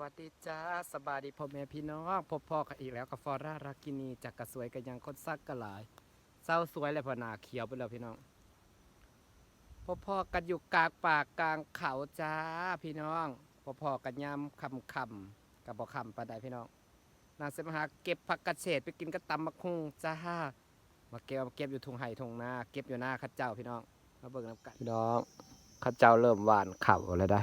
วัสดีจ้าสบายดีพ่อแม่พี่น้องพบพ่อกันอีกแล้วกับฟอร่ารักกินีจากกระสวยกันยังคนซักกระหลายเศร้าสวยเลยพอนาเขียวไปแล้วพี่น้องพบพ่อกันอยู่กลางป่ากลางเขาจ้าพี่น้องพบพ่อกันยามคำคำกับบ่คำปานใดพี่น้องนางเสมหาเก็บผักกระเฉดไปกินกระตำมะคุงจ้ามาเก็บมาเก็บอยู่ทุงไห่ทุงนาเก็บอยู่หน้าข้าเจ้าพี่น้องมาเบิ่งน้ำกันพี่น้องข้าเจ้าเริ่มหวานเข่าแล้วได้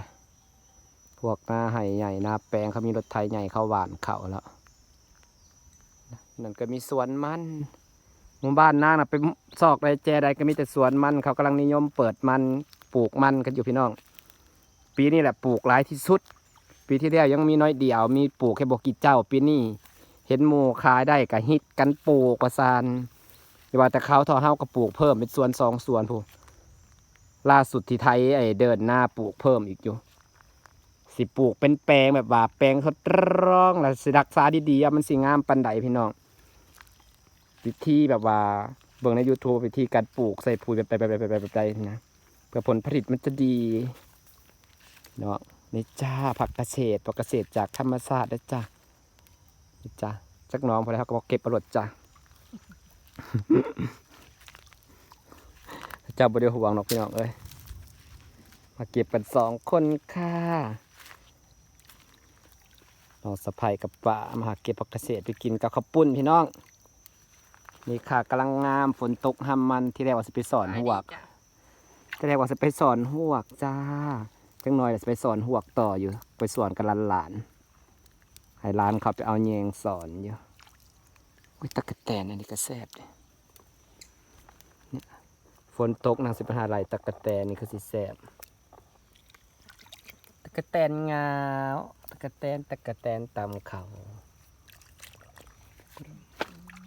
พวกหน้าไห่ใหญ่หน้าแปลงเขามีรถไถใหญ่เข้าหวานเขาแล้วนั่นก็มีสวนมันหมู่บ้านหน้าน่ะไปซอกใดแจใดก็มีแต่สวนมัน เขากำลังนิยมเปิดมันปลูกมันกันอยู่พี่น้อง ปีนี้แหละปลูกหลายที่สุด ปีที่แล้วยังมีน้อยเดียว มีปลูกแค่บกกี่เจ้า ปีนี้เห็นหมูขายได้ก็ฮิตกันปลูกประสานอย่าว่าแต่เขาทอเฮาก็ปลูกเพิ่มเป็นสวนสองสวนพูนล่าสุดที่ไทยไอเดินหน้าปลูกเพิ่มอีกอยู่ สิปลูกเป็นแปลงแบบว่าแปลงทดลองแล้วสิรักษาดีๆมันสิงามปันใดพี่น้องวิธีแบบว่าเบิ่งใน YouTube วิธีการปลูกใส่ปุ๋ยแบบไปไปไปไปไปไปนะเพื่อผลผลิตมันจะดีเนาะนี่จ้าผักเกษตรผักเกษตรจากธรรมชาตินะจ้านี่จ้าจักน้องพอแล้วเขาก็บอกเก็บประหลดจ้าเจ้าบริห่วงหรอกพี่น้องเอ้ยมาเก็บกันสองคนค่ะ น้องสะพายกับป่ามาหาเก็บผักเกษตรไปกินกับข้าวปุ้นพี่น้อง นี่ค่ะกำลังงามฝนตกห้ำมันที่แรกว่าจะไปสอนหวกที่แรกว่าจะไปสอนหวกจ้าจังหน่อยจะไปสอนหวกต่ออยู่ ไปสอนกับหลานหลานๆให้หลานเขาไปเอาแยงสอนอยู่อุ้ยตะกะแตนอันนี้ก็แซ่บเลยฝนตกนางสิไปหาไหลตะกะแตนนี่คือสิแซ่บ กะแตนงาวตะกะแตนตะกะแตนตำเขา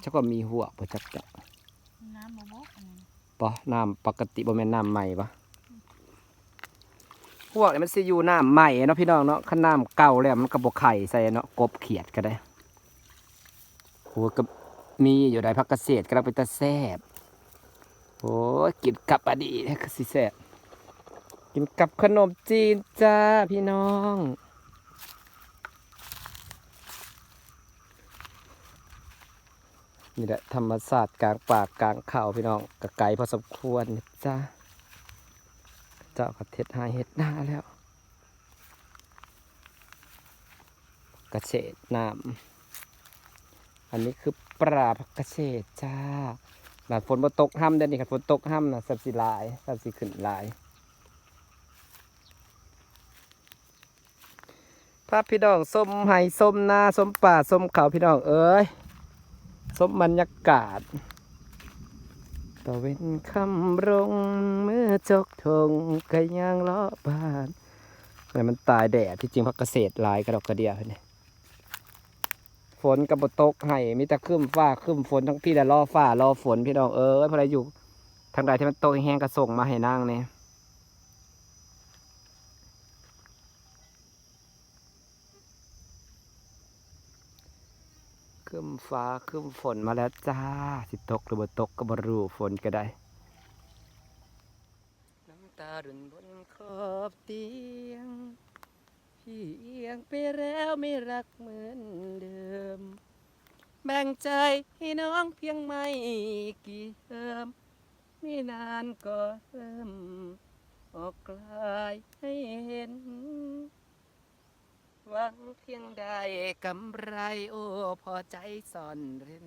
ชักว่ามีหัวปะจักจะน้ำบ่บกอันนี้ปะน้ำปกติบ่แม่นน้ำใหม่ปะหัวเนี่ยมันสิอยู่น้ำใหม่เนาะพี่น้องเนาะขันน้ำเก่าแล้วมันก็บ่ไข่ใส่เนาะกบเขียดก็ได้หัวก็มีอยู่ได้พักเกษตรก็เราไปตะแซ่บโอ้ยกินกับอดีตก็สิแซ่บ กินกับขนมจีนจ้าพี่น้อง นี่แหละธรรมศาสตร์กลางป่ากลางเขาพี่น้องกะไก่พอสมควรนะจ้าเจ้ากับเท็ดหายเห็ดหน้าแล้ว กระเฉดน้ำอันนี้คือปลาผักกระเฉดจ้าหลังฝนมาตกห้ำเดี๋ยวนี้ครับฝนตกห้ำนะสับสีลายสับสีขึ้นลาย พระพี่น้องส้มไห้ส้มนาส้มป่าส้มเขาพี่น้องเอ้ยส้มบรรยากาศตะเวนคำรงเมื่อจกทงกะยางล้อบ้านนี่มันตายแดดที่จริงพักเกษตรหลายกระดอกกระเดียเนี่ยฝนกับบตกให้มีแต่ครึ้มฟ้าครึ้มฝนทั้งพี่แต่รอฟ้ารอฝนพี่น้องเอ้ยพอไรอยู่ทางใดที่มันตกแห้งๆก็ส่งมาให้นั่งเนี่ยึ้มฟ้าครึ้มฝนมาแล้วจ้า สิตกหรือบ่ตกก็บ่รู้ฝนก็ได้ น้ำตารุนบนขอบเตียง พี่เอียงไปแล้วไม่รักเหมือนเดิม แบ่งใจให้น้องเพียงไม่กี่เทอมไม่นานก็เริ่ม ออกกลายให้เห็นังเพียงได้กำไรโอ้พอใจซ่อนเร้น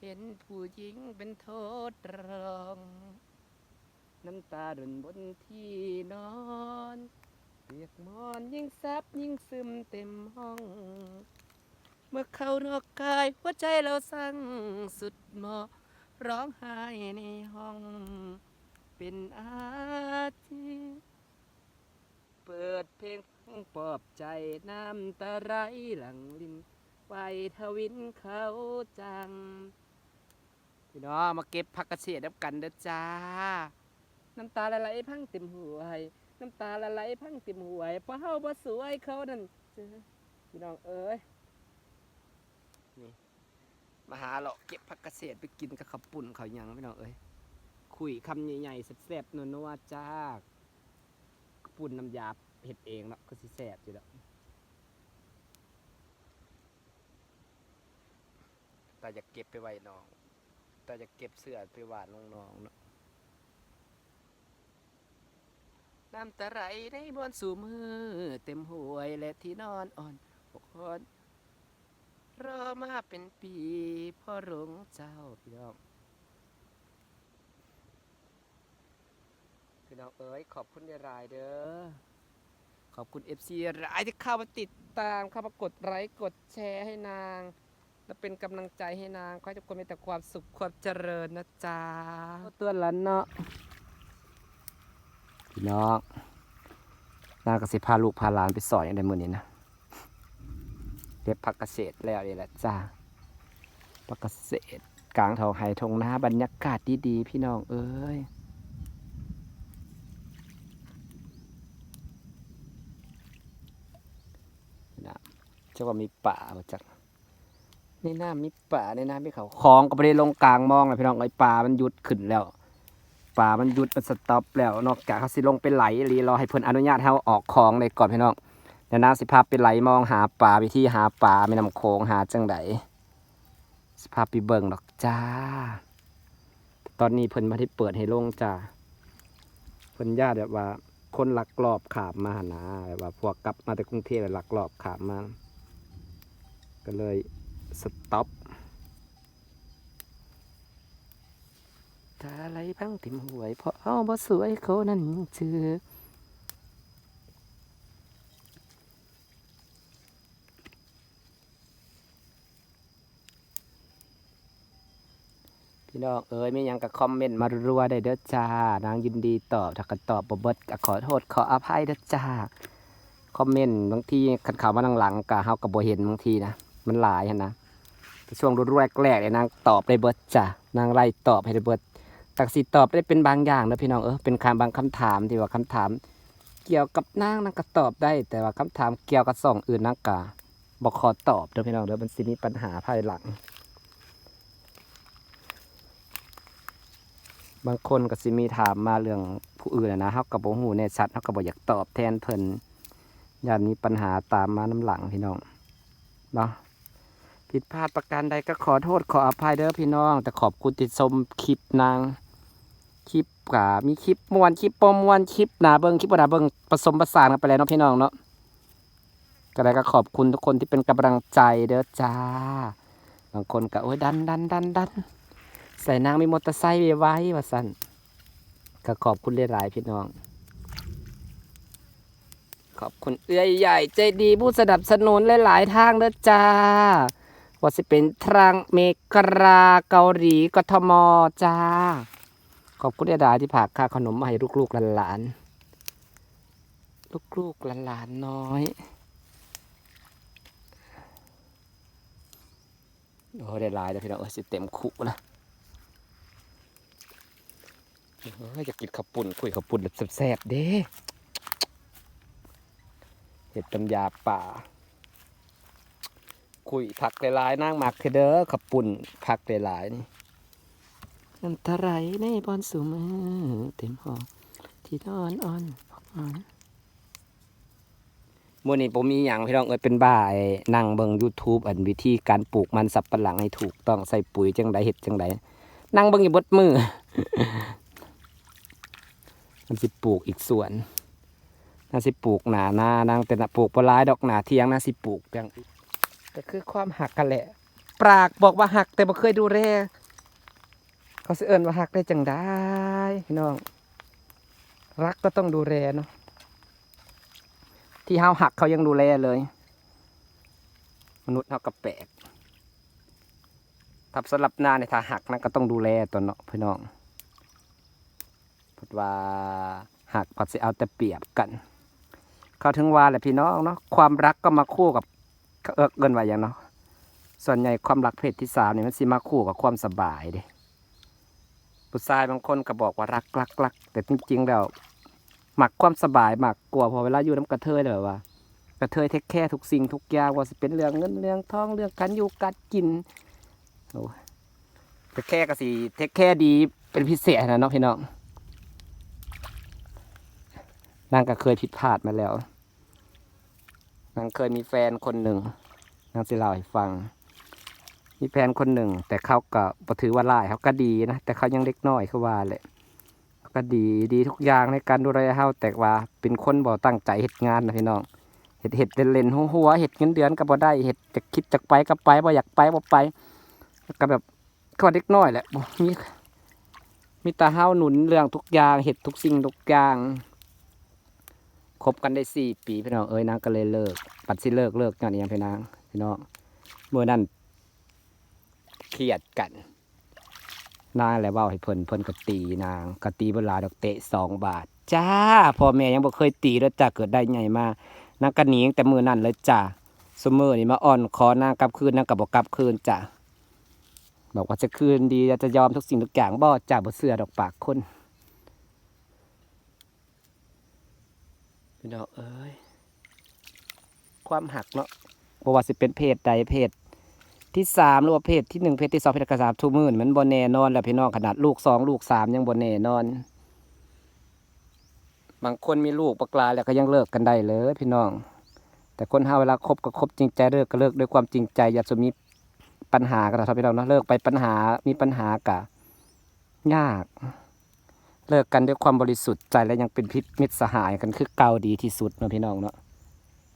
เห็นผู้หญิงเป็นโทษรอง น้ำตารุนบนที่นอนเปียกมอนยิ่งซับยิ่งซึมเต็มห้อง เมื่อเข้านอกกายหัวใจเราสั่งสุดหมาะร้องไห้ในห้อง เป็นอาทิตย์ เปิดเพลง ปอบใจน้ำตาไหลหลังลินไปทวินเขาจัง พี่น้องมาเก็บผักกระเฉดน้ำกันเด้อจ้า น้ำตาละไหลพังเต็มหัวไหน้ำตาละไหลพังเต็มหัวเพราะเฮาบ่สวยเขานั่นเจอพี่น้องเอ้ยนี่มาหาเลาะเก็บผักกระเฉดไปกินกับข้าวปุ่นข้าวยังพี่น้องเอ้ยคุยคำใหญ่ๆแซ่บๆนัวๆจ้าปุ่นน้ำยา เห็ดเองเนาะก็สิแสบอยู่แล้วตาอยากเก็บไปไว้น้องตาอยากเก็บเสื้อไปหวานน้องๆเนาะน้ำตาไหลได้บนสู่มือ เต็มห่วยและที่นอนอ่อนหกคนรอมาเป็นปีพ่อหลงเจ้าพี่น้องคือน้องเอ๋ยขอบคุณในรายเด้อ ขอบคุณ FC รายที่เข้ามาติดตามเข้ามากดไลค์กดแชร์ให้นาง และเป็นกำลังใจให้นางขอให้ทุกคนมีแต่ความสุขความเจริญนะจ๊ะตัวละเนาะพี่น้องนางก็สิพาลูกพาหลานไปสอนอย่างใดมือนี้นะเรียบพักเกษตรแล้วนี่แหละจ้าพักเกษตรกลางเถาไห่ทงนาบรรยากาศดีๆ พี่น้องเอ้ย นะเจ้าว่ามีป่ามาจากในน้ำมีป่าในน้ำมีเขาคลองก็ไม่ได้ลงกลางมองเลยพี่น้องไอ้ป่ามันหยุดขึ้นแล้วป่ามันหยุดมันสต็อปแล้วนอกจากเขาสิลงไปไหลรือรอให้เพิ่นอนุญาตให้เราออกคลองเลยก่อนพี่น้องเดี๋ยวน้าสิพาพไปไหลมองหาป่าวิธีหาป่าไม่นำโคงหาจังไดสิพาไปเบิ่งดอกจ้า ตอนนี้เพิ่นมาที่เปิดให้ลงจ้าเพิ่นญาติแบบว่า คนหลักลอบขามมาหนนะแบบว่าพวกกลับมาแต่กรุงเทพแล้วลักลอบขามมา ก็เลยสต็อปถ้าอะไรพังติมหวย เพราะเอาบ่สวยเขานั้นเชื่อพี่น้องเอ๋ยมียังกับคอมเมนต์มารัวได้เด้อจ้านางยินดีตอบถ้าก็ตอบบ่เบิดก็ขอโทษขออภัยเด้อจ้าคอมเมนต์บางทีขัดข่าวมาหลังๆก็เฮาก็บ่เห็นบางทีนะ มันหลายนะช่วงรุ่นแรกๆเนี่ยนางตอบได้เบิดจ้ะนางไล่ตอบให้ได้เบิดตักสิตอบได้เป็นบางอย่างนะพี่น้องเออเป็นคำบางคำถามที่ว่าคำถาม เกี่ยวกับนางนางก็ตอบได้ แต่ว่าคำถามเกี่ยวกับส่องอื่นนางก็บอกขอตอบเด้อพี่น้องเด้อมันสิมีปัญหาภายหลัง บางคนก็สิมีถามมาเรื่องผู้อื่นอะนะเฮาก็บ่ฮู้แน่ชัดเฮาก็บ่อยากตอบแทนเพิ่นย่านมีปัญหาตามมาน้ำหลังพี่น้องเนาะ ผิดพลาดประการใดก็ขอโทษขออภัยเด้อพี่น้อง แต่ขอบคุณที่ชมคลิปนางคลิปกะมีคลิปมวนคลิปปมมวนคลิปหนาเบิงคลิปหนาเบิงผสมผสานกันไปแล้วเนาะพี่น้องเนาะก็ได้ก็ขอบคุณทุกคนที่เป็นกำลังใจเด้อจ้า บางคนก็โอ้ยดันดันดันดันใส่นางมีมอเตอร์ไซค์ไว้ว่าสั่นก็ขอบคุณหลายๆพี่น้อง ขอบคุณเอื้อยใหญ่ใจดีผู้สนับสนุนหลายๆทางเด้อจ้า ว่าจะเป็นทางเมกราเกาหลีกทมจ้า ขอบคุณอื้อยดาที่ผากค่าขนมมาให้ลูกๆหลานๆลูกๆหลานๆน้อยโอ้ได้ลายแล้วพี่น้องเอ้สิเต็มคุนะเอ้ยอยากกินข้าวปุ่นคุยข้าวปุ่นแบบแซ่บๆเด้เห็ดตำยาป่า คุยผักหลายๆนั่งหมักคือเด้อข้าวปุ่นผักหลายๆนี่น้ำตาไหลในบอนสูมือเต็มห้องที่นอนอ่อนอ่อนมื่อนี้ผมมีอย่างพี่น้องเอ้ยเป็นบ้าไอ้นั่งเบิ่ง YouTube อันวิธีการปลูกมันสับปะหลังให้ถูกต้องใส่ปุ๋ยจังใดเห็ดจังใดนั่งเบิ่งอยู่เบดมือ มันสิปลูกอีกส่วนน่าสิปลูกหนาหน้านางแต่น่ะปลูกปลายดอกหนาเทียงน่าสิปลูกจังอี ก็คือความหักกันแหละ ปรากบอกว่าหักแต่บ่เคยดูแลเขาสิเอิ้นว่าหักได้จังได้พี่น้อง รักก็ต้องดูแลเนาะที่เฮาหักเขายังดูแลเลย มนุษย์เฮาก็แปลกทับสลับหน้าในถ้าหักนะก็ต้องดูแลตัวเนาะพี่น้องพูดว่าหักพัดสิเอาแต่เปรียบกัน เขาถึงว่าแหละพี่น้องเนาะความรักก็มาคู่กับ เขาเอิกเกินว่าอย่างเนาะส่วนใหญ่ความรักเพศที่สามเนี่ยมันสิมาคู่กับความสบายเด้ผู้ชายบางคนก็บอกว่ารักรักรักแต่จริงๆแล้วหมักความสบายหมักกลัวพอเวลาอยู่น้ำกระเทยเลยว่ากระเทยเทคแค่ทุกสิ่งทุกอย่างว่าสิเป็นเรื่องเงินเรื่องทองเรื่องการอยู่การกินโอ้ยแต่แค่ก็สิเทคแค่ดีเป็นพิเศษนะเนาะพี่น้องนางก็เคยผิดพลาดมาแล้ว นางเคยมีแฟนคนหนึ่งนางสิเล่าให้ฟัง มีแฟนคนหนึ่ง แต่เขาก็บ่ถือว่าร้ายเขาก็ดีนะแต่เขายังเล็กน้อยคือว่าแหละเขาก็ดีดีทุกอย่างในการดูแลเฮาแต่ว่าเป็นคนบ่ตั้งใจเฮ็ดงานนะพี่น้องเฮ็ดเฮ็ดเล่นๆหัวเฮ็ดเงินเดือนก็บ่ได้เฮ็ดจะคิดจะไปก็ไปบ่อยากไปบ่ไปก็แบบก็เด็กน้อยแหละมีมีต่เฮาหนุนเรื่องทุกอย่างเฮ็ดทุกสิ่งทุกอย่าง คบกันได้สี่ปีพี่น้องเอ้ยนางก็เลยเลิก ปัดสิเลิกเลิกย้อนอิหยังพี่นางพี่น้องเมื่อนั้นเครียดกันนางแหละเว่าให้เพิ่นเพิ่นก็ตีนางก็ตีเวลาดอกเตะสองบาท จ้าพ่อแม่ยังบ่เคยตีแล้วจ้าเกิดได้ใหญ่มานางก็หนีตั้งแต่มือนั้นเลยจ้าสมือนี่มาอ่อนขอนางกลับคืนนางก็บอกกลับคืนจ้าบอกว่าจะคืนดีจะยอมทุกสิ่งทุกอย่างบ่จ้าบ่เสือดอกปากคน พี่น้องเอ้ยความหักเนาะบ่ว่าสิเป็นเพศใดเพศที่สามหรือว่าเพศที่หนึ่งเพศที่สองเพศที่สามทุกมื่นมันบนแน่นอนแล้วพี่น้องขนาดลูกสองลูกสามยังบนแน่นอน บางคนมีลูกปกลาแล้วก็ยังเลิกกันได้เลยพี่น้อง แต่คนห้าเวลาคบก็คบจริงใจเลิกก็เลิกด้วยความจริงใจ อย่าจะมีปัญหากันนะพี่น้องเนาะเลิกไปปัญหามีปัญหากะยาก เลิกกันด้วยความบริสุทธิ์ใจและยังเป็นพิษมิตรสหายกันคือเก่าดีที่สุดเนาะพี่น้องเนาะ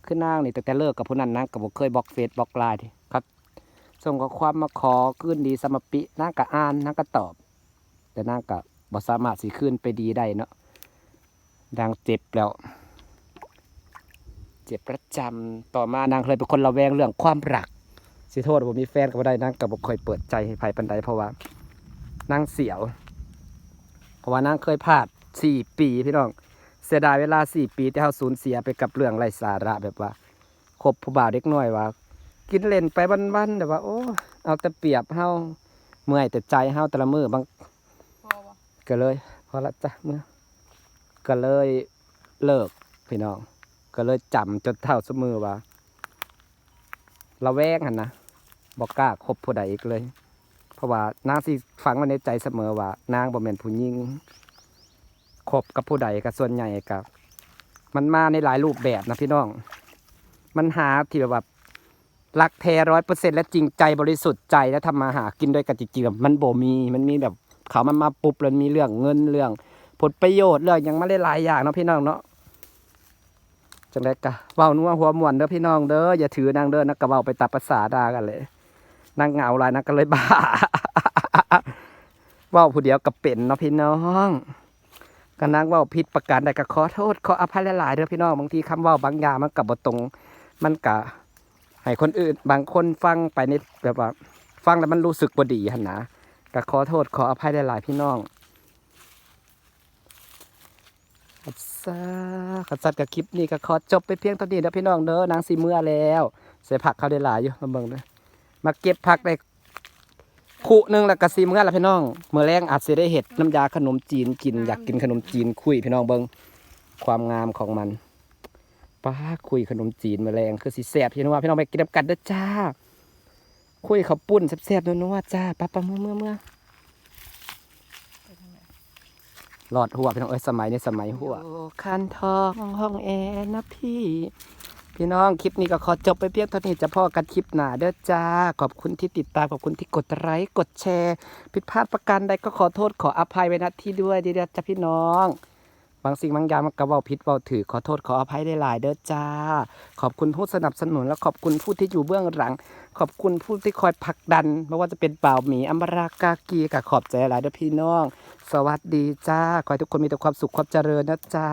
คือนางนี่แต่แต่เลิกกับผู้นั้นนางก็บ่เคยบล็อกเฟซบล็อกไลน์ทีครับส่งข้อความมาขอขึ้นดีสมปินางก็อ่านนางก็ตอบ แต่นางก็บ่สามารถสิขึ้นไปดีได้เนาะนางเจ็บแล้ว เจ็บประจำต่อมานางเคยเป็นคนระแวงเรื่องความรักสิโทษผมมีแฟนก็บ่ได้นางก็บ่ค่อยเปิดใจให้ไผปานใดเพราะว่านางเสียว เพราะว่านางเคยพลาดสี่ปีพี่น้องเสียดายเวลาสี่ปีที่เขาสูญเสียไปกับเรื่องไร้สาระแบบว่าคบผู้บ่าวเด็กน้อยว่า กินเล่นไปวันๆแต่ว่า โอ้เอาแต่เปรียบเฮาเมื่อยแต่ใจเฮาแต่ละมือบางพอบ่ก็เลยพอละจ้ะเมื่อก็เลยเลิกพี่น้อง ก็เลยจำจนเท่าสมือว่าระแวงหันนะบอกกล้าคบผู้ใดอีกเลยเพ ราะว่านางสิฝังไว้ในใจเสมอว่านางบ่แม่นผู้หญิงคบกับผู้ใดกับส่วนใหญ่กับมันมาในหลายรูปแบบนะพี่น้อง มันหาที่แบบรักแท้ร้อยเปอร์เซ็นและจริงใจบริสุทธิ์ใจและทำมาหากินด้วยกันจริงๆมันโบมีมันมีแบบเขามันมาปุ๊บแล้วมีเรื่องเงินเรื่อง ผลประโยชน์เรื่องยังมาได้หลายอย่างเนาะพี่น้องเนาะจังไดกะเว้านัวหัวมวนเด้อพี่น้องเด้ออย่าถือนางเด้อนักกะเว้าไปตัดภาษาดากันเลย นางเหงาหลายนักก็เลยบ้าว้าผู้เดียวกับเป็นเนาะพี่น้องก็นางว่าผิดประการใดก็ขอโทษขออภัยหลายๆเด้อพี่น้องบางทีคำเว่าบางอย่างมันกับบตรง มันกะให้คนอื่น บางคนฟังไปในแบบว่า ฟังแล้วมันรู้สึกบ่ดีหันนะก็ขอโทษขออภัยหลายๆพี่น้องขับซาขับซัดกับคลิปนี้ก็ขอจบไปเพียงเท่านี้เด้อพี่น้องเด้อนางสีเมื่อแล้ว ใส่ผักเขาได้หลายอยู่มาเบิ่งเด้อ มาเก็บผักได้คู่หนึงแล้วก็สีเมื่อแล้วพี่น้องเมื่อแรงอาจสิได้เห็ดน้ำยาขนมจีนกิน อยากกินขนมจีนคุยพี่น้องเบิ่งความงามของมันป้าคุยขนมจีนแมลงคือสีแสบพี่น้องว่าพี่น้องไปกินน้ำกันเด้อจ้า คุยเขาวปุ้นแซ่บๆนัวๆจ้าป้าป้าเมื่อเมื่อเมื่องหนหลอดหัวพี่น้องเอ้ยสมัยในสมัยหัวคันทองห้องแอร์นะพี่ พี่น้องคลิปนี้ก็ขอจบไปเพียงเท่านี้จะพ่อกันคลิปหนาเด้อจ้า ขอบคุณที่ติดตามขอบคุณที่กดไลค์กดแชร์ ผิดพลาดประการใดก็ขอโทษขออภัยไว้ณที่ด้วยเดียวจ้าพี่น้อง บางสิ่งบางอย่างมันก็เว้าผิดเว้าถือขอโทษขออภัยได้หลายเด้อจ้า ขอบคุณผู้สนับสนุนและขอบคุณผู้ที่อยู่เบื้องหลัง ขอบคุณผู้ที่คอยผลักดันไม่ว่าจะเป็นบ่าหมีอัมรากากีกับขอบใจหลายเด้อพี่น้อง สวัสดีจ้าขอให้ทุกคนมีแต่ความสุขความเจริญนะจ้า